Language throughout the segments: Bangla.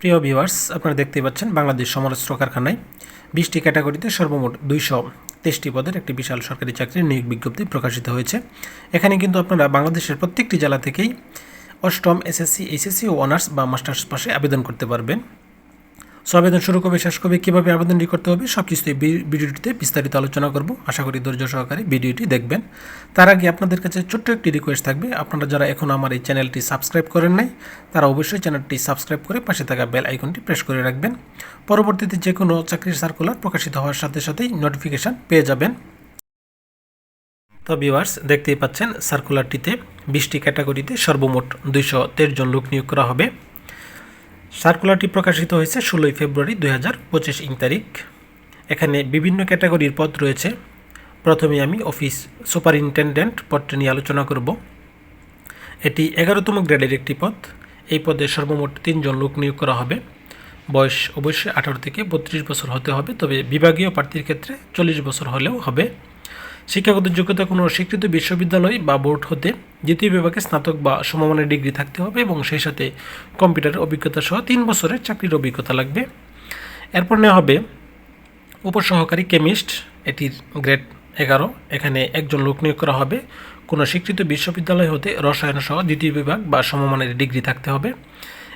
প্রিয় ভিউয়ার্স, আপনারা দেখতেই পাচ্ছেন বাংলাদেশ সমরাস্ত্র কারখানায় বিশটি ক্যাটাগরিতে সর্বমোট দুইশো তেইশটি পদের একটি বিশাল সরকারি চাকরির নিয়োগ বিজ্ঞপ্তি প্রকাশিত হয়েছে। এখানে কিন্তু আপনারা বাংলাদেশের প্রত্যেকটি জেলা থেকেই অষ্টম এসএসসি, এইচএসসি ও অনার্স বা মাস্টার্স পাশে আবেদন করতে পারবেন। সো আবেদন শুরু করবে, শেষ করবে, কীভাবে আবেদনটি করতে হবে সব কিছুই ভিডিওটিতে বিস্তারিত আলোচনা করব। আশা করি ধৈর্য সহকারে ভিডিওটি দেখবেন। তার আগে আপনাদের কাছে ছোট্ট একটি রিকোয়েস্ট থাকবে। আপনারা যারা এখন আমার এই চ্যানেলটি সাবস্ক্রাইব করেন নাই, তারা অবশ্যই চ্যানেলটি সাবস্ক্রাইব করে পাশে থাকা বেল আইকনটি প্রেস করে রাখবেন। পরবর্তীতে যে কোনো চাকরির সার্কুলার প্রকাশিত হওয়ার সাথে সাথেই নোটিফিকেশান পেয়ে যাবেন। তো ভিউয়ার্স দেখতেই পাচ্ছেন সার্কুলারটিতে বিশটি ক্যাটাগরিতে সর্বমোট দুইশো জন লোক নিয়োগ করা হবে। সার্কুলারটি প্রকাশিত হয়েছে ষোলোই ফেব্রুয়ারি দুই হাজার পঁচিশ ইং তারিখ। এখানে বিভিন্ন ক্যাটাগরির পদ রয়েছে। প্রথমে আমি অফিস সুপারিনটেন্ডেন্ট পদটি নিয়ে আলোচনা করব। এটি এগারোতম গ্রেডের একটি পদ। এই পদে সর্বমোট তিনজন লোক নিয়োগ করা হবে। বয়স অবশ্যই আঠারো থেকে বত্রিশ বছর হতে হবে, তবে বিভাগীয় প্রার্থীর ক্ষেত্রে চল্লিশ বছর হলেও হবে। শিক্ষাগত যোগ্যতা কোনো স্বীকৃত বিশ্ববিদ্যালয় বা বোর্ড হতে দ্বিতীয় বিভাগে স্নাতক বা সমমানের ডিগ্রি থাকতে হবে এবং সেই সাথে কম্পিউটারের অভিজ্ঞতা সহ তিন বছরের চাকরির অভিজ্ঞতা লাগবে। এরপর নেওয়া হবে উপসহকারী কেমিস্ট এটির গ্রেড এগারো। এখানে একজন লোক নিয়োগ করা হবে। কোনো স্বীকৃত বিশ্ববিদ্যালয় হতে রসায়ন সহ দ্বিতীয় বিভাগ বা সমমানের ডিগ্রি থাকতে হবে।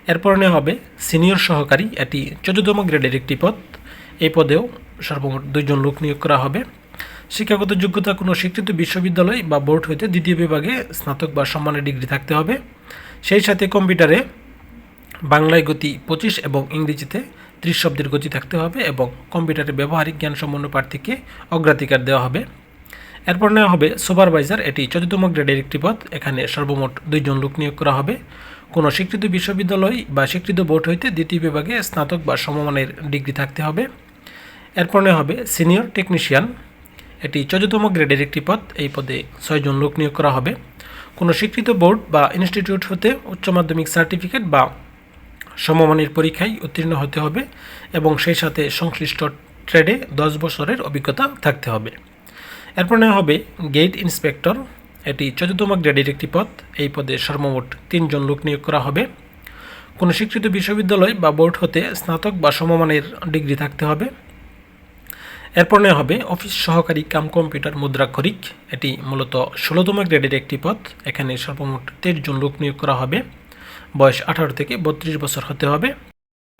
এরপর নেওয়া হবে সিনিয়র সহকারী, এটি চতুর্থম গ্রেডের একটি পদ। এই পদেও সর্বমোট দুইজন লোক নিয়োগ করা হবে। শিক্ষাগত যোগ্যতা কোনো স্বীকৃত বিশ্ববিদ্যালয় বা বোর্ড হইতে দ্বিতীয় বিভাগে স্নাতক বা সম্মানের ডিগ্রি থাকতে হবে। সেই সাথে কম্পিউটারে বাংলায় গতি পঁচিশ এবং ইংরেজিতে ত্রিশ শব্দের গতি থাকতে হবে এবং কম্পিউটারে ব্যবহারিক জ্ঞান সম্পন্ন প্রার্থীকে অগ্রাধিকার দেওয়া হবে। এরপর নেওয়া হবে সুপারভাইজার। এটি চতুর্থম গ্রেডের একটি পদ। এখানে সর্বমোট দুইজন লোক নিয়োগ করা হবে। কোনো স্বীকৃত বিশ্ববিদ্যালয় বা স্বীকৃত বোর্ড হইতে দ্বিতীয় বিভাগে স্নাতক বা সমমানের ডিগ্রি থাকতে হবে। এরপর নেওয়া হবে সিনিয়র টেকনিশিয়ান। এটি চতুর্থম গ্রেডের একটি পদ। এই পদে ছয়জন লোক নিয়োগ করা হবে। কোনো স্বীকৃত বোর্ড বা ইনস্টিটিউট হতে উচ্চ মাধ্যমিক সার্টিফিকেট বা সমমানের পরীক্ষায় উত্তীর্ণ হতে হবে এবং সেই সাথে সংশ্লিষ্ট ট্রেডে দশ বছরের অভিজ্ঞতা থাকতে হবে। এরপর নেওয়া হবে গেট ইন্সপেক্টর। এটি চতুর্থম গ্রেডের একটি পদ। এই পদে সর্বমোট তিনজন লোক নিয়োগ করা হবে। কোনো স্বীকৃত বিশ্ববিদ্যালয় বা বোর্ড হতে স্নাতক বা সমমানের ডিগ্রি থাকতে হবে। এরপর নেওয়া হবে অফিস সহকারী কাম কম্পিউটার মুদ্রাক্ষরিক এটি মূলত ষোলোতম গ্রেডের একটি পদ। এখানে সর্বমোট তেইশ জন লোক নিয়োগ করা হবে। বয়স আঠারো থেকে বত্রিশ বছর হতে হবে।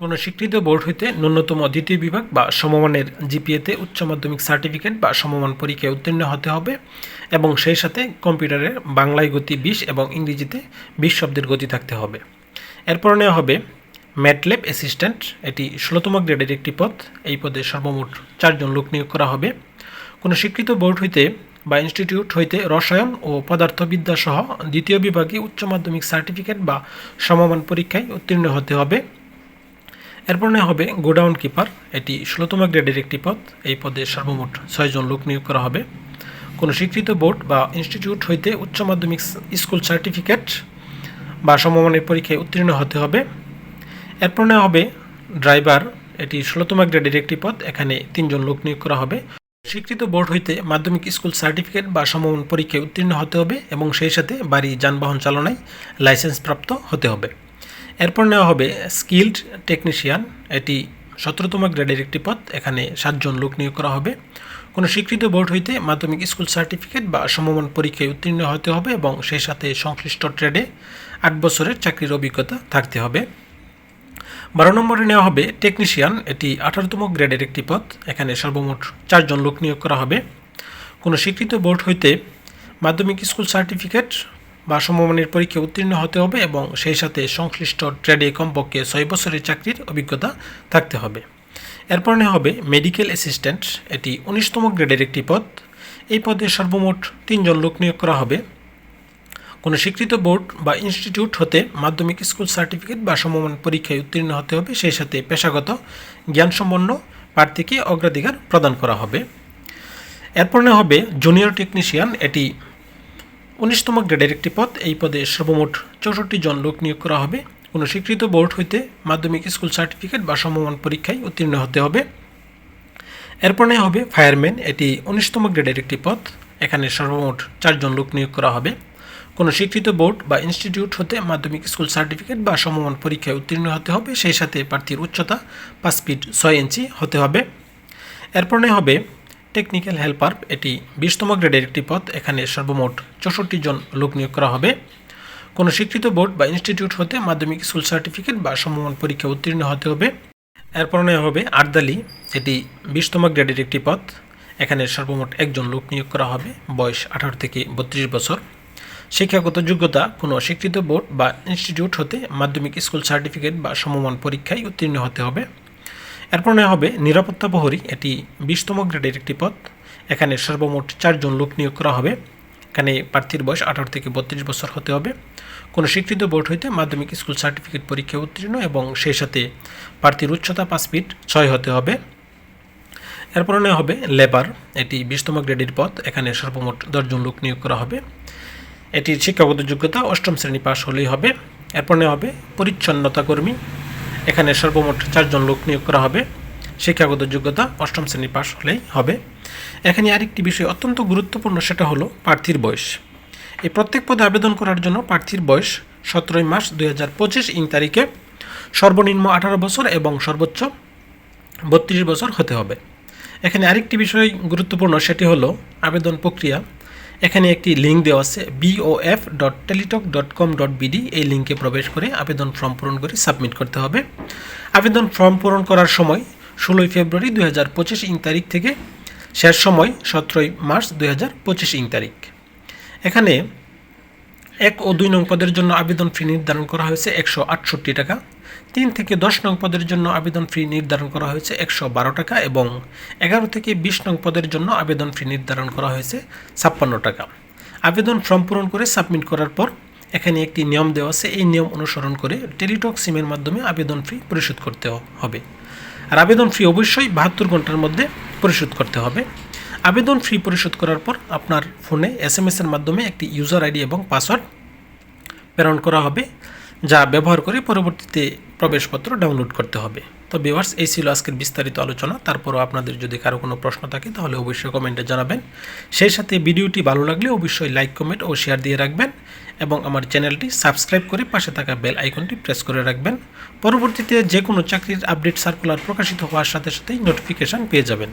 কোনো স্বীকৃত বোর্ড হইতে ন্যূনতম দ্বিতীয় বিভাগ বা সমমানের জিপিএতে উচ্চ মাধ্যমিক সার্টিফিকেট বা সমমান পরীক্ষায় উত্তীর্ণ হতে হবে এবং সেই সাথে কম্পিউটারের বাংলায় গতি বিশ এবং ইংরেজিতে বিশ শব্দের গতি থাকতে হবে। এরপর নেওয়া হবে ম্যাটলেব অ্যাসিস্ট্যান্ট, এটি ষোলোতম গ্রেডের একটি পদ। এই পদে সর্বমোট চারজন লোক নিয়োগ করা হবে। কোনো স্বীকৃত বোর্ড হইতে বা ইনস্টিটিউট হইতে রসায়ন ও পদার্থবিদ্যা সহ দ্বিতীয় বিভাগে উচ্চ মাধ্যমিক সার্টিফিকেট বা সমমান পরীক্ষায় উত্তীর্ণ হতে হবে। এরপর নেওয়া হবে গোডাউন কিপার, এটি ষোলোতম গ্রেডের একটি পদ। এই পদে সর্বমোট ছয়জন লোক নিয়োগ করা হবে। কোনো স্বীকৃত বোর্ড বা ইনস্টিটিউট হইতে উচ্চ মাধ্যমিক স্কুল সার্টিফিকেট বা সমমানের পরীক্ষায় উত্তীর্ণ হতে হবে। এরপর নেওয়া হবে ড্রাইভার, এটি ষোলোতম গ্রেডের একটি পদ, এখানে তিনজন লোক নিয়োগ করা হবে। স্বীকৃত বোর্ড হইতে মাধ্যমিক স্কুল সার্টিফিকেট বা সমমান পরীক্ষায় উত্তীর্ণ হতে হবে এবং সেই সাথে বাড়ি, যানবাহন চালনায় লাইসেন্স প্রাপ্ত হতে হবে। এরপর নেওয়া হবে স্কিল্ড টেকনিশিয়ান, এটি সতেরোতম গ্রেডের একটি পদ, এখানে সাতজন লোক নিয়োগ করা হবে। কোনো স্বীকৃত বোর্ড হইতে মাধ্যমিক স্কুল সার্টিফিকেট বা সমমান পরীক্ষায় উত্তীর্ণ হতে হবে এবং সেই সাথে সংশ্লিষ্ট ট্রেডে আট বছরের চাকরির অভিজ্ঞতা থাকতে হবে। বারো নম্বরে নেওয়া হবে টেকনিশিয়ান এটি আঠারোতম গ্রেডের একটি পদ। এখানে সর্বমোট চারজন লোক নিয়োগ করা হবে। কোনো স্বীকৃত বোর্ড হইতে মাধ্যমিক স্কুল সার্টিফিকেট বা সমমানের পরীক্ষা উত্তীর্ণ হতে হবে এবং সেই সাথে সংশ্লিষ্ট ট্রেডে কমপক্ষে ছয় বছরের চাকরির অভিজ্ঞতা থাকতে হবে। এরপর নেওয়া হবে মেডিকেল অ্যাসিস্ট্যান্ট এটি উনিশতম গ্রেডের একটি পদ। এই পদে সর্বমোট তিনজন লোক নিয়োগ করা হবে। কোনো স্বীকৃত বোর্ড বা ইনস্টিটিউট হতে মাধ্যমিক স্কুল সার্টিফিকেট বা সমমান পরীক্ষায় উত্তীর্ণ হতে হবে। সেই সাথে পেশাগত, জ্ঞানসম্পন্ন প্রার্থীকে অগ্রাধিকার প্রদান করা হবে। এরপর হবে জুনিয়র টেকনিশিয়ান। এটি উনিশতম গ্রেডের একটি পদ। এই পদে সর্বমোট চৌষট্টি জন লোক নিয়োগ করা হবে। কোনো স্বীকৃত বোর্ড হইতে মাধ্যমিক স্কুল সার্টিফিকেট বা সমমান পরীক্ষায় উত্তীর্ণ হতে হবে। এরপর নেওয়া হবে ফায়ারম্যান। এটি উনিশতম গ্রেডের একটি পদ। এখানে সর্বমোট চারজন লোক নিয়োগ করা হবে। কোনো স্বীকৃত বোর্ড বা ইনস্টিটিউট হতে মাধ্যমিক স্কুল সার্টিফিকেট বা সমমান পরীক্ষায় উত্তীর্ণ হতে হবে, সেই সাথে প্রার্থীর উচ্চতা পাঁচ ফিট ছয় ইঞ্চি হতে হবে। এরপরে হবে টেকনিক্যাল হেল্পার, এটি বিশতম গ্রেডের একটি পদ, এখানে সর্বমোট চৌষট্টি জন লোক নিয়োগ করা হবে। কোনো স্বীকৃত বোর্ড বা ইনস্টিটিউট হতে মাধ্যমিক স্কুল সার্টিফিকেট বা সমমান পরীক্ষা উত্তীর্ণ হতে হবে। এরপর নেওয়া হবে আটদালি এটি বিশতম গ্রেডের একটি পদ, এখানে সর্বমোট একজন লোক নিয়োগ করা হবে, বয়স আঠারো থেকে বত্রিশ বছর। শিক্ষাগত যোগ্যতা, কোনো স্বীকৃত বোর্ড বা ইনস্টিটিউট হতে মাধ্যমিক স্কুল সার্টিফিকেট বা সমমান পরীক্ষায় উত্তীর্ণ হতে হবে। এরপর নেওয়া হবে নিরাপত্তা প্রহরী, এটি বিশতম গ্রেডের একটি পদ। এখানে সর্বমোট চারজন লোক নিয়োগ করা হবে। এখানে প্রার্থীর বয়স আঠারো থেকে বত্রিশ বছর হতে হবে। কোনো স্বীকৃত বোর্ড হইতে মাধ্যমিক স্কুল সার্টিফিকেট পরীক্ষায় উত্তীর্ণ এবং সেই সাথে প্রার্থীর উচ্চতা পাঁচ ফিট ছয় হতে হবে। এরপর নেওয়া হবে লেবার, এটি বিশতম গ্রেডের পদ। এখানে সর্বমোট দশজন লোক নিয়োগ করা হবে। এটির শিক্ষাগত যোগ্যতা অষ্টম শ্রেণি পাশ হলেই হবে। এরপর নেওয়া হবে পরিচ্ছন্নতা কর্মী। এখানে সর্বমোট চারজন লোক নিয়োগ করা হবে। শিক্ষাগত যোগ্যতা অষ্টম শ্রেণি পাশ হলেই হবে। এখানে আরেকটি বিষয় অত্যন্ত গুরুত্বপূর্ণ, সেটা হলো প্রার্থীর বয়স। এই প্রত্যেক পদে আবেদন করার জন্য প্রার্থীর বয়স সতেরোই মার্চ দুই হাজার পঁচিশ ইং তারিখে সর্বনিম্ন আঠারো বছর এবং সর্বোচ্চ বত্রিশ বছর হতে হবে। এখানে আরেকটি বিষয় গুরুত্বপূর্ণ, সেটি হলো আবেদন প্রক্রিয়া। এখানে একটি লিঙ্ক দেওয়া আছে BOF dot Teletalk dot com dot BD এই লিঙ্কে প্রবেশ করে আবেদন ফর্ম পূরণ করে সাবমিট করতে হবে। আবেদন ফর্ম পূরণ করার সময় ষোলোই ফেব্রুয়ারি দুই হাজার পঁচিশ ইং তারিখ থেকে শেষ সময় সতেরোই মার্চ দুই হাজার পঁচিশ ইং তারিখ। এখানে এক ও দুই নং পদের জন্য আবেদন ফি নির্ধারণ করা হয়েছে একশো আটষট্টি টাকা। তিন থেকে দশ নং পদের জন্য আবেদন ফি নির্ধারণ করা হয়েছে একশো বারো টাকা এবং এগারো থেকে বিশ নং পদের জন্য আবেদন ফি নির্ধারণ করা হয়েছে ছাপ্পান্ন টাকা। আবেদন ফর্ম পূরণ করে সাবমিট করার পর এখানে একটি নিয়ম দেওয়া আছে, এই নিয়ম অনুসরণ করে টেলিটক সিমের মাধ্যমে আবেদন ফি পরিশোধ করতে হবে। আর আবেদন ফি অবশ্যই বাহাত্তর ঘণ্টার মধ্যে পরিশোধ করতে হবে। আবেদন ফি পরিশোধ করার পর আপনার ফোনে এস এম এসের মাধ্যমে একটি ইউজার আইডি এবং পাসওয়ার্ড প্রেরণ করা হবে, যা ব্যবহার করে পরবর্তীতে প্রবেশপত্র ডাউনলোড করতে হবে। তো ভিউয়ার্স এই ছিল আজকের বিস্তারিত আলোচনা। তারপরও আপনাদের যদি কারও কোনো প্রশ্ন থাকে, তাহলে অবশ্যই কমেন্টে জানাবেন। সেই সাথে ভিডিওটি ভালো লাগলে অবশ্যই লাইক কমেন্ট ও শেয়ার দিয়ে রাখবেন এবং আমার চ্যানেলটি সাবস্ক্রাইব করে পাশে থাকা বেল আইকনটি প্রেস করে রাখবেন। পরবর্তীতে যে কোনো চাকরির আপডেট সার্কুলার প্রকাশিত হওয়ার সাথে সাথেই নোটিফিকেশান পেয়ে যাবেন।